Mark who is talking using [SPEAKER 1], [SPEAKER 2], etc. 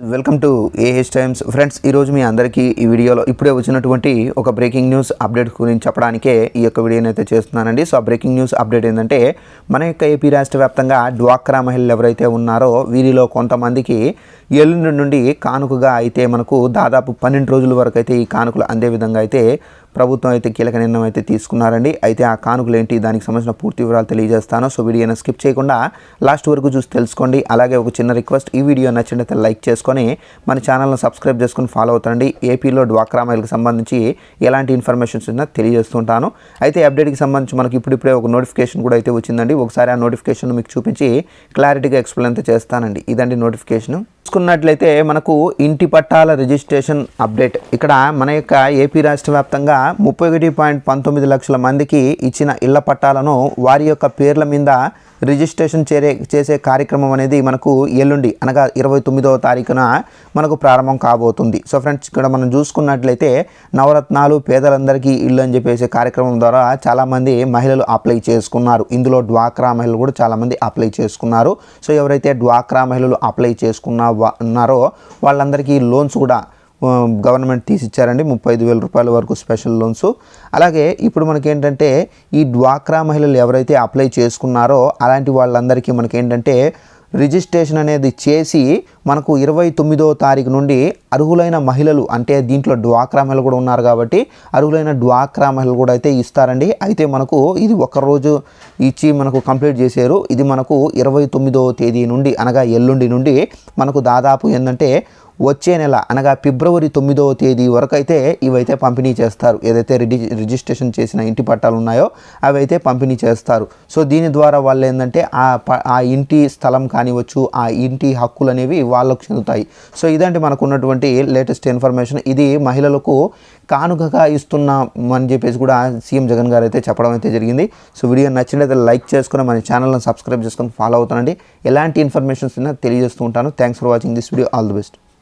[SPEAKER 1] Welcome to A H times friends ఈరోజు మీ అందరికీ ఈ వీడియోలో ఇప్పుడే వచ్చినటువంటి ఒక బ్రేకింగ్ న్యూస్ అప్డేట్ గురించి చెప్పడానికే ఈ యొక్క వీడియోని అయితే చేస్తున్నానండి. సో ఆ బ్రేకింగ్ న్యూస్ అప్డేట్ ఏంటంటే మన యొక్క ఏపీ రాష్ట్ర వ్యాప్తంగా డ్వాక్రా మహిళలు ఎవరైతే ఉన్నారో వీరిలో కొంతమందికి ఎల్లుండి నుండి కానుకగా అయితే మనకు దాదాపు పన్నెండు రోజుల వరకు అయితే ఈ కానుకలు అందే విధంగా అయితే ప్రభుత్వం అయితే కీలక నిర్ణయం అయితే తీసుకున్నారండి. అయితే ఆ కానుకలు ఏంటి దానికి సంబంధించిన పూర్తి వివరాలు తెలియజేస్తాను. సో వీడియోని స్కిప్ చేయకుండా లాస్ట్ వరకు చూసి తెలుసుకోండి. అలాగే ఒక చిన్న రిక్వెస్ట్ ఈ వీడియో నచ్చినట్లయితే లైక్ చేసుకొని మన ఛానల్ని సబ్స్క్రైబ్ చేసుకొని ఫాలో అవుతాండి. ఏపీలో డ్వాక్రా మహిళలకు సంబంధించి ఎలాంటి ఇన్ఫర్మేషన్స్ ఉన్నా తెలియజేస్తుంటాను. అయితే అప్డేట్కి సంబంధించి మనకి ఇప్పుడిప్పుడే ఒక నోటిఫికేషన్ కూడా అయితే వచ్చిందండి. ఒకసారి ఆ నోటిఫికేషన్ మీకు చూపించి క్లారిటీగా ఎక్స్ప్లెయిన్ అయితే చేస్తానండి. ఇదండి నోటిఫికేషన్. చూసుకున్నట్లయితే మనకు ఇంటి పట్టాల రిజిస్ట్రేషన్ అప్డేట్. ఇక్కడ మన యొక్క ఏపీ రాష్ట్ర వ్యాప్తంగా ముప్పై ఒకటి పాయింట్ పంతొమ్మిది లక్షల మందికి ఇచ్చిన ఇళ్ళ పట్టాలను వారి యొక్క పేర్ల మీద రిజిస్ట్రేషన్ చేరే చేసే కార్యక్రమం అనేది మనకు ఎల్లుండి అనగా ఇరవై తొమ్మిదవ తారీఖున మనకు ప్రారంభం కాబోతుంది. సో ఫ్రెండ్స్ ఇక్కడ మనం చూసుకున్నట్లయితే నవరత్నాలు పేదలందరికీ ఇల్లు అని చెప్పేసి కార్యక్రమం ద్వారా చాలామంది మహిళలు అప్లై చేసుకున్నారు. ఇందులో డ్వాక్రా మహిళలు కూడా చాలామంది అప్లై చేసుకున్నారు. సో ఎవరైతే డ్వాక్రా మహిళలు అప్లై చేసుకున్న వా- ఉన్నారో వాళ్ళందరికీ లోన్స్ కూడా గవర్నమెంట్ తీసిచ్చారండి. ముప్పై ఐదు వేల రూపాయల వరకు స్పెషల్ లోన్స్ అలాగే ఇప్పుడు మనకేంటంటే ఈ డ్వాక్రా మహిళలు ఎవరైతే అప్లై చేసుకున్నారో అలాంటి వాళ్ళందరికీ మనకేంటంటే రిజిస్ట్రేషన్ అనేది చేసి మనకు ఇరవై తొమ్మిదో తారీఖు నుండి అర్హులైన మహిళలు అంటే దీంట్లో డ్వాక్రా మహిళలు కూడా ఉన్నారు కాబట్టి అర్హులైన డ్వాక్రా మహిళలు కూడా అయితే ఇస్తారండి. అయితే మనకు ఇది ఒక రోజు ఇచ్చి మనకు కంప్లీట్ చేశారు. ఇది మనకు ఇరవై తొమ్మిదో తేదీ నుండి అనగా ఎల్లుండి నుండి మనకు దాదాపు ఏంటంటే వచ్చే నెల అనగా ఫిబ్రవరి తొమ్మిదవ తేదీ వరకు అయితే ఇవైతే పంపిణీ చేస్తారు. ఏదైతే రిజి రిజిస్ట్రేషన్ చేసిన ఇంటి పట్టాలు ఉన్నాయో అవి అయితే పంపిణీ చేస్తారు. సో దీని ద్వారా వాళ్ళు ఏంటంటే ఆ ప- ఆ ఇంటి స్థలం కానివచ్చు ఆ ఇంటి హక్కులు అనేవి వాళ్ళకు చెందుతాయి. సో ఇదంటే మనకు ఉన్నటువంటి లేటెస్ట్ ఇన్ఫర్మేషన్. ఇది మహిళలకు కానుకగా ఇస్తున్నాం అని చెప్పేసి కూడా సీఎం జగన్ గారు అయితే చెప్పడం అయితే జరిగింది. సో వీడియో నచ్చినట్లయితే లైక్ చేసుకుని మన ఛానల్ని సబ్స్క్రైబ్ చేసుకొని ఫాలో అవుతానండి. ఎలాంటి ఇన్ఫర్మేషన్స్ అయినా తెలియజేస్తూ ఉంటాను. Thanks for watching this video. All the best.